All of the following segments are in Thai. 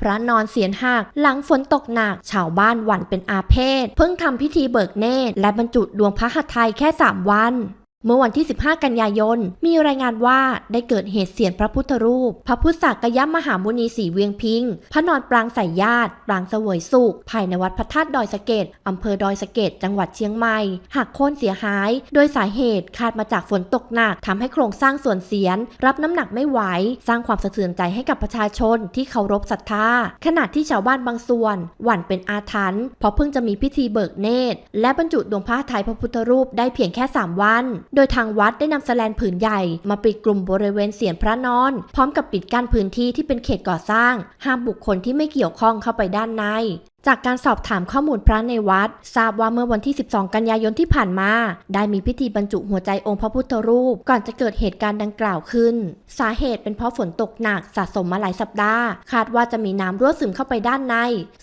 พระนอนเสียนหักหลังฝนตกหนักชาวบ้านหวั่นเป็นอาเพศ เพิ่งทำพิธีเบิกเนตรและบรรจุดวงพระหัตถ์ไทยแค่ 3 วัน เมื่อวันที่ 15 กันยายน มีรายงานว่าได้เกิดเหตุเสียนพระพุทธรูป พระพุทธศักยมหามุนีสีเวียงพิงพระนอนปรางใส่ญาติ ปรางเสวยสุข ภายในวัดพระธาตุดอยสะเก็ดอำเภอดอยสะเก็ดจังหวัดเชียงใหม่ หักโค่นเสียหาย โดยสาเหตุคาดมาจากฝนตกหนักทำให้โครงสร้างส่วนเสียน รับน้ำหนักไม่ไหว สร้างความสะเทือนใจให้กับประชาชนที่เคารพศรัทธา ขณะที่ชาวบ้านบางส่วน หวั่นเป็นอาถรรพ์เพราะเพิ่งจะมีพิธีเบิกเนตร และบรรจุดวงพระไทยพระพุทธรูปได้เพียงแค่ 3 วันโดยทางวัดได้นำแสลนผืนใหญ่มาปิดกลุ่มบริเวณเสียนพระนอน พร้อมกับปิดกั้นพื้นที่ที่เป็นเขตก่อสร้าง ห้ามบุคคลที่ไม่เกี่ยวข้องเข้าไปด้านใน จากการสอบถามข้อมูลพระในวัด ทราบว่าเมื่อวันที่ 12 กันยายนที่ผ่านมา ได้มีพิธีบรรจุหัวใจองค์พระพุทธรูป ก่อนจะเกิดเหตุการณ์ดังกล่าวขึ้น สาเหตุเป็นเพราะฝนตกหนักสะสมมาหลายสัปดาห์ คาดว่าจะมีน้ำรั่วซึมเข้าไปด้านใน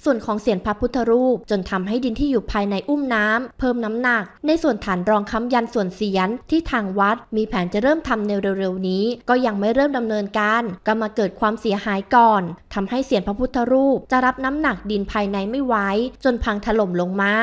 ส่วนของเสียนพระพุทธรูป จนทำให้ดินที่อยู่ภายในอุ้มน้ำเพิ่มน้ำหนัก ในส่วนฐานรองค้ำยันส่วนเสียนที่ทางวัด มีแผนจะเริ่มทำในเร็วๆนี้ ก็ยังไม่เริ่มดำเนินการ ก็มาเกิดความเสียหายก่อนทำให้เสียนพระพุทธรูป จะรับน้ำหนักดินภายในไม่ไหวจนพังถล่มลงมา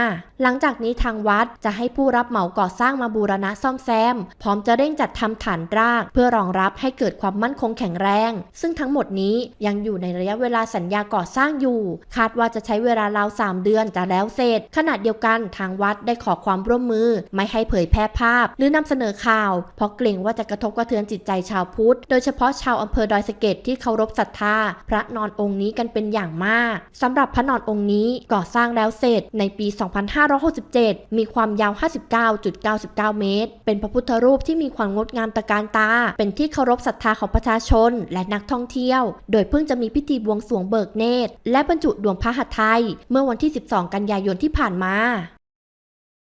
หลังจากนี้ทางวัดจะให้ผู้รับเหมาก่อสร้างมาบูรณะซ่อมแซม พร้อมจะเร่งจัดทำฐานราก เพื่อรองรับให้เกิดความมั่นคงแข็งแรง ซึ่งทั้งหมดนี้ยังอยู่ในระยะเวลาสัญญาก่อสร้างอยู่ คาดว่าจะใช้เวลาราว3เดือนจะแล้วเสร็จ ขณะเดียวกันทางวัดได้ขอความร่วมมือ ไม่ให้เผยแพร่ภาพ หรือนำเสนอข่าว เพราะเกรงว่าจะกระทบกระเทือนจิตใจชาวพุทธ โดยเฉพาะชาวอำเภอดอยสะเก็ดที่เคารพศรัทธา พระนอนองค์นี้กันเป็นอย่างมากสำหรับพระนอนองค์นี้ก่อสร้างแล้วเสร็จในปี 2567 มีความยาว 59.99 เมตร เป็นพระพุทธรูปที่มีความงดงามตะการตา เป็นที่เคารพศรัทธาของประชาชนและนักท่องเที่ยว โดยเพิ่งจะมีพิธีบวงสรวงเบิกเนตร และบรรจุดวงพระหัตถ์ไทย เมื่อวันที่ 12 กันยายนที่ผ่านมา